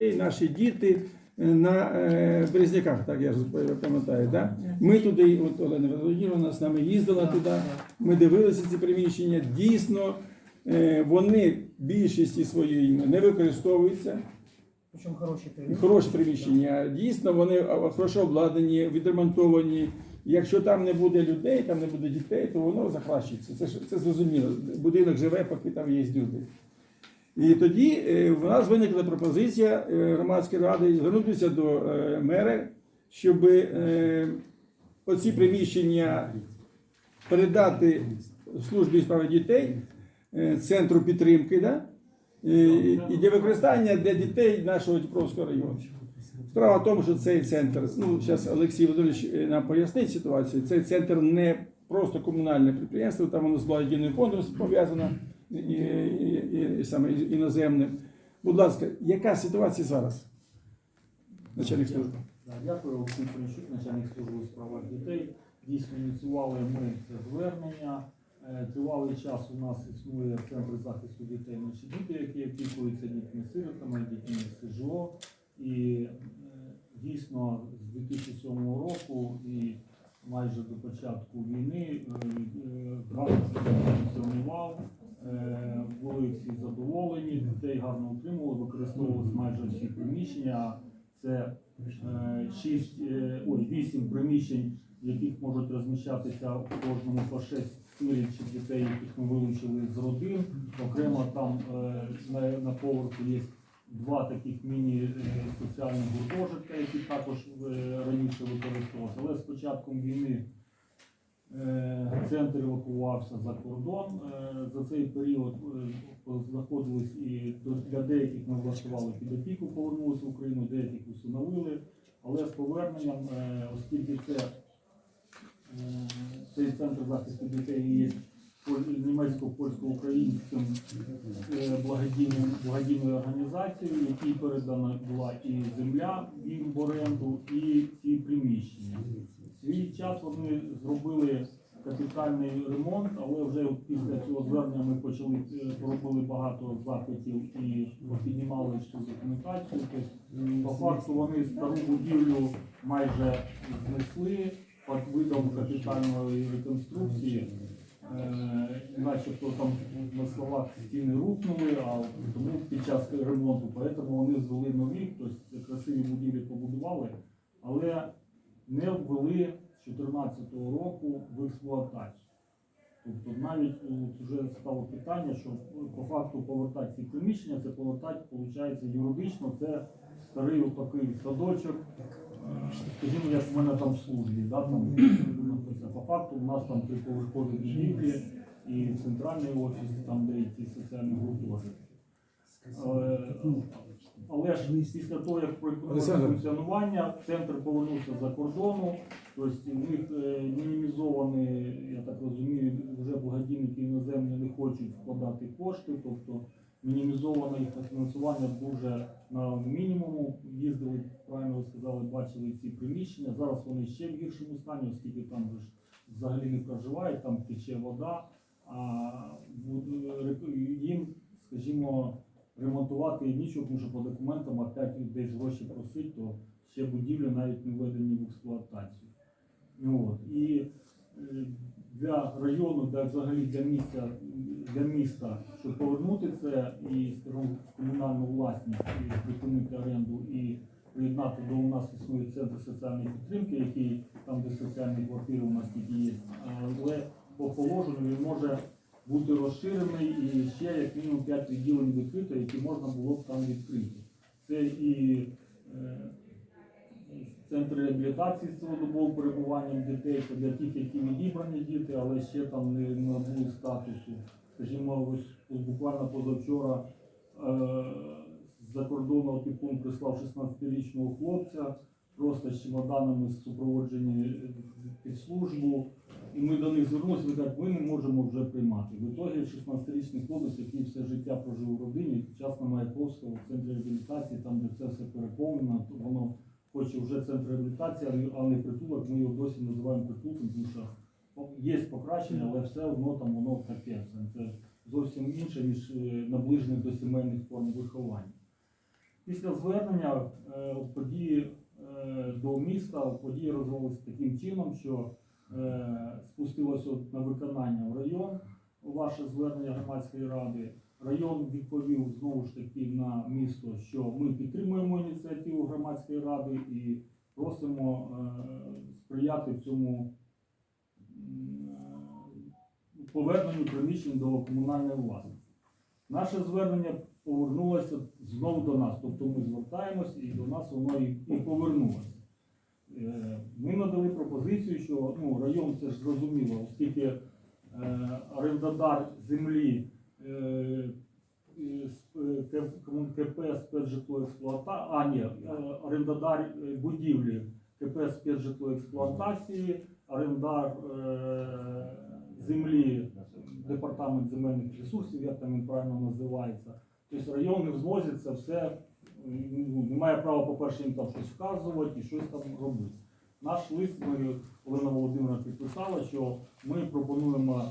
І наші діти е, на е, Березняках, так я ж пам'ятаю. Да? Ми туди, от Олена Володимировна з нами їздила туди, ми дивилися ці приміщення. Дійсно, е, вони більшості своїй не використовуються. Причому хороші приміщення. Хороші приміщення. Дійсно, вони хорошо обладнані, відремонтовані. Якщо там не буде людей, там не буде дітей, то воно захващується. Це, це зрозуміло. Будинок живе, поки там є люди. І тоді е, в нас виникла пропозиція е, громадської ради звернутися до е, мера, щоб оці приміщення передати службі справи дітей, центру підтримки, да? і, для використання для дітей нашого Дніпровського району. Справа в тому, що цей центр, ну зараз Олексій Володимирович нам пояснить ситуацію. Цей центр не просто комунальне підприємство, там воно з благодійним фондом пов'язано і, і, і, саме іноземним. Будь ласка, яка ситуація зараз? Начальник служби. Дякую, Олексій Поліщук, начальник служби у справах дітей. Дійсно ініціювали ми це звернення. Е, Тривалий час у нас існує центр захисту дітей наші діти, які опікуються дітьми-сиротами, дітьми СЖО. І е, дійсно з 2007 року і майже до початку війни е, гарно функціонував. Е, Були всі задоволені, дітей гарно утримували, використовувалися майже всі приміщення. Це е, шість, е, ой, вісім приміщень, в яких можуть розміщатися в кожному по шесть сиріт дітей, яких ми вилучили з родин. Окремо там е, на, поверху є два таких міні-соціальних гуртожитка, які також е, раніше використовувалися. Але з початком війни е, центр евакувався за кордон. Е, За цей період е, знаходились і для деяких ми влаштували під опіку, повернулися в Україну, деяких усиновили. Але з поверненням, е, оскільки це е, цей центр захисту дітей є поль- німецько-польсько-українським е, благодійним благодійною організацією, якій передана була і земля їм в оренду, і ці приміщення. Свій час вони зробили капітальний ремонт, але вже після цього звернення ми почали е, поробили багато запитів і піднімали всю документацію. Тобто, по факту вони стару будівлю майже знесли під видом капітальної реконструкції. Е, начебто там на словах стіни рухнули, а тому під час ремонту, поэтому вони звели нові, тобто красиві будівлі побудували, але не ввели з 2014 року в експлуатацію. Тобто навіть е, вже стало питання, що по факту повертати ці приміщення, це повертати, виходить, юридично, це старий отакий садочок, е, скажімо, як в мене там в службі, да, там. По факту у нас там триповерхові будівлі і центральний офіс, там де і ці соціальні гуртожитки. Е, Але ж після того, як Олександр. функціонування, центр повернувся за кордону, тобто в них е, мінімізовані, я так розумію, вже благодійники іноземні не хочуть вкладати кошти, тобто мінімізоване їх фінансування дуже на мінімуму. Їздили, правильно ви сказали, бачили ці приміщення. Зараз вони ще в гіршому стані, оскільки там ж взагалі не проживають, там тече вода. А їм, скажімо, ремонтувати нічого, тому що по документам опять десь гроші просить, то ще будівлі навіть не введені в експлуатацію. От. І е, для району, для взагалі для міста, для міста, щоб повернути це і комунальну власність і припинити оренду і приєднати до у нас існує центр соціальної підтримки, який там, де соціальні квартири у нас тільки є, але по положенню він може бути розширений і ще як мінімум 5 відділень відкрито, які можна було б там відкрити. Це і е, центр реабілітації з цілодобовим перебуванням дітей, це для тих, які відібрані діти, але ще там не набули статусу. Скажімо, ось буквально позавчора е, з-за кордону опікун прислав 16-річного хлопця, просто з чемоданами супроводжені під службу. І ми до них звернулися, вони кажуть, ми не можемо вже приймати. В ітогі 16-річний хлопець, який все життя прожив у родині, час на Маяковського в центрі реабілітації, там де це все переповнено, то воно хоче вже центр реабілітації, а не притулок. Ми його досі називаємо притулком, тому що є покращення, але все одно там воно таке. Це- зовсім інше, ніж е, наближене до сімейних форм виховання. Після звернення е, події е, до міста події розвивалися таким чином, що спустилося на виконання в район ваше звернення громадської ради. Район відповів знову ж таки на місто, що ми підтримуємо ініціативу громадської ради і просимо е, сприяти цьому е, поверненню приміщень до комунальної власності. Наше звернення повернулося знову до нас. Тобто ми звертаємось і до нас воно і повернулося. Е, Ми надали пропозицію, що ну, район це ж зрозуміло, оскільки е, орендадар землі е, КП спецжитлоексплуатації, а ні, орендадар будівлі КП спецжитлоексплуатації, орендар землі департамент земельних ресурсів, як там він правильно називається. Тобто район не в змозі це все не має права, по-перше, їм там щось вказувати і щось там робити. Наш лист ми Олена Володимирівна підписала, що ми пропонуємо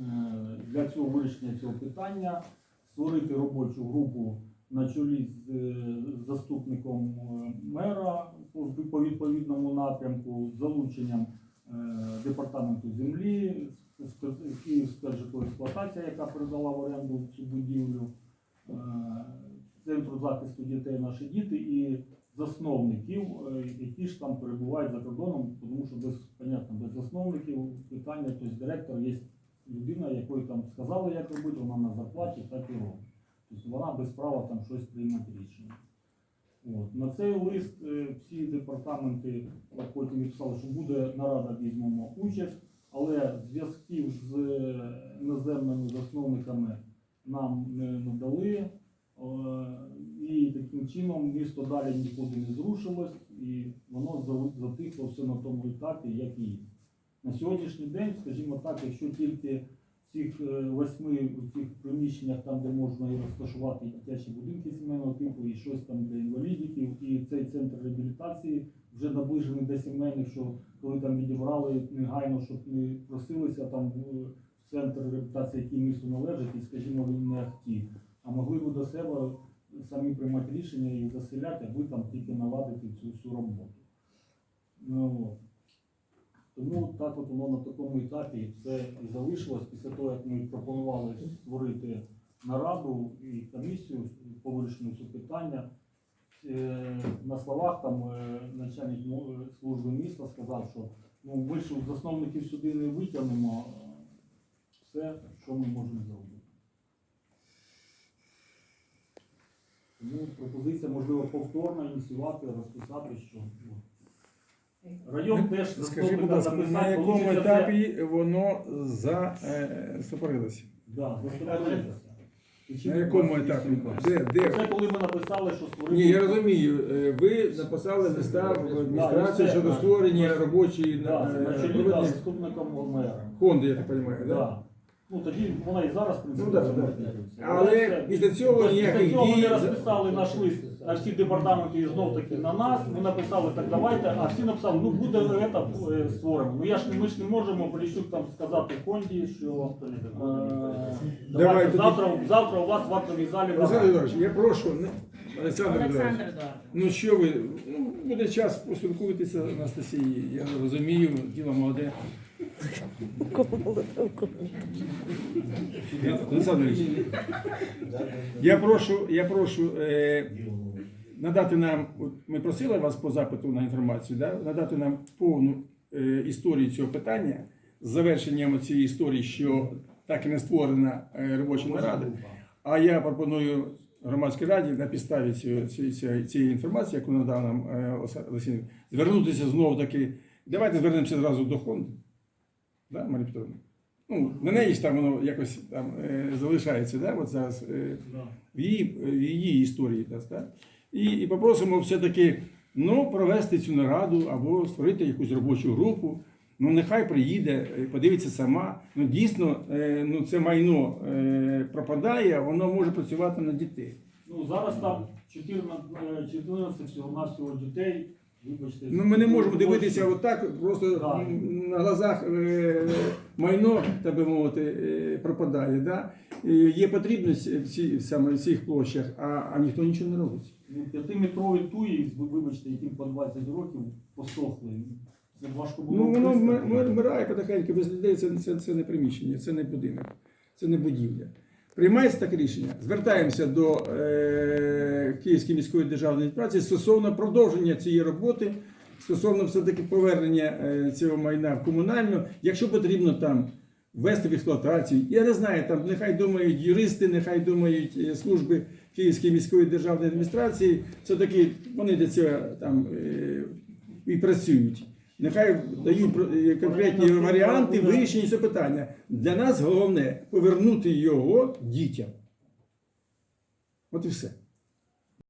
е, для цього вирішення цього питання створити робочу групу на чолі з е, заступником е, мера по по відповідному напрямку, з залученням е, департаменту землі, спе- Київ спецжитлоексплуатація, яка передала в оренду цю будівлю, е, Центру захисту дітей наші діти і засновників, е, які ж там перебувають за кордоном, тому що без понятно, без засновників питання, тобто директор є людина, якої там сказали, як робити, вона на зарплаті, так і робить. Тобто вона без права там щось приймати рішення. От. На цей лист е, всі департаменти е, потім відписали, що буде нарада, візьмемо участь, але зв'язків з е, іноземними засновниками нам не надали. Е, І таким чином місто далі нікуди не зрушилось, і воно затихло все на тому етапі, як і. На сьогоднішній день, скажімо так, якщо тільки цих е, восьми в цих приміщеннях, там, де можна і розташувати дитячі будинки сімейного типу, і щось там для інвалідів, і цей центр реабілітації вже наближений до сімейних, що коли там відібрали негайно, щоб не просилися там в центр реабілітації, який місту належить, і, скажімо, він не ахті, а могли б до себе самі приймати рішення і заселяти, аби там тільки наладити цю всю роботу. Ну. Тому так от воно на такому етапі все і залишилось після того, як ми пропонували створити нараду і комісію по вирішенню цього питання. Е, На словах там е, начальник е, служби міста сказав, що ну, ми ж засновників сюди не витягнемо все, що ми можемо зробити. Тому пропозиція, можливо, повторно ініціювати, розписати, що ну, район теж Скажи, будь ласка, на якому етапі воно застопорилося? Да, заступника. І На якому етапі? Де, де? Це коли ми написали, що створили. Ні, я розумію. Е, Ви написали листа в адміністрацію Да, щодо створення робочої Да, це на е, чолі да, проведення заступником мера. фонду, я так розумію, так? Да. Ну тоді вона і зараз в принципі. Ну, да, це да. Але після цього Тобто ніяких Після цього дій- ми розписали наш лист на всі департаменти і знов таки на нас. Ми написали так, давайте, а всі написали, ну буде это е, створено. Ну я ж не ми ж не можемо Поліщук там сказати фонді, що е, Давай давайте тоді- завтра, завтра у вас в актовій залі. Олександр. Іванович, я прошу, не- Олександр Іванович, Олександр Едуардович. ну що ви, ну, буде час поспілкуйтеся Анастасії, я розумію, діло молоде. Я прошу, я прошу е, надати нам, ми просили вас по запиту на інформацію, да? надати нам повну е, історію цього питання з завершенням цієї історії, що так і не створена е, робоча нарада. А я пропоную громадській раді на підставі цієї, цієї, цієї інформації, яку надав нам е, Олексійович, звернутися знову таки. Давайте звернемося зразу до фонду. Да, Марія Петровна? Ну, на неї ж там воно якось там е, залишається, да, от зараз. Е, в її, в її історії так? І, і попросимо все-таки ну, провести цю нараду або створити якусь робочу групу. Ну, нехай приїде, е, подивиться сама. Ну, дійсно, е, ну, це майно е, пропадає, воно може працювати на дітей. Ну зараз там 14, е, 14 всього навсього дітей Вибачте, Ну, ми не можемо дивитися отак, просто м, на глазах е, майно, так би мовити, е, пропадає. Да? І Є потрібність в ці- саме в цих площах, а, а ніхто нічого не робить. Ну, П'ятиметрові туї, ви- вибачте, яким по 20 років посохли. Це важко було. Ну воно м- м- вмирає потихеньку без людей. Це, це, це не приміщення, це не будинок, це не будівля. Приймається таке рішення. Звертаємося до е, Київської міської державної адміністрації стосовно продовження цієї роботи, стосовно все-таки повернення е, цього майна в комунальну, якщо потрібно там ввести в експлуатацію. Я не знаю, там нехай думають юристи, нехай думають е, служби Київської міської державної адміністрації. Це таки вони для цього там е, і працюють. Нехай дають е, конкретні варіанти вирішення цього питання. Для нас головне повернути його дітям. От і все.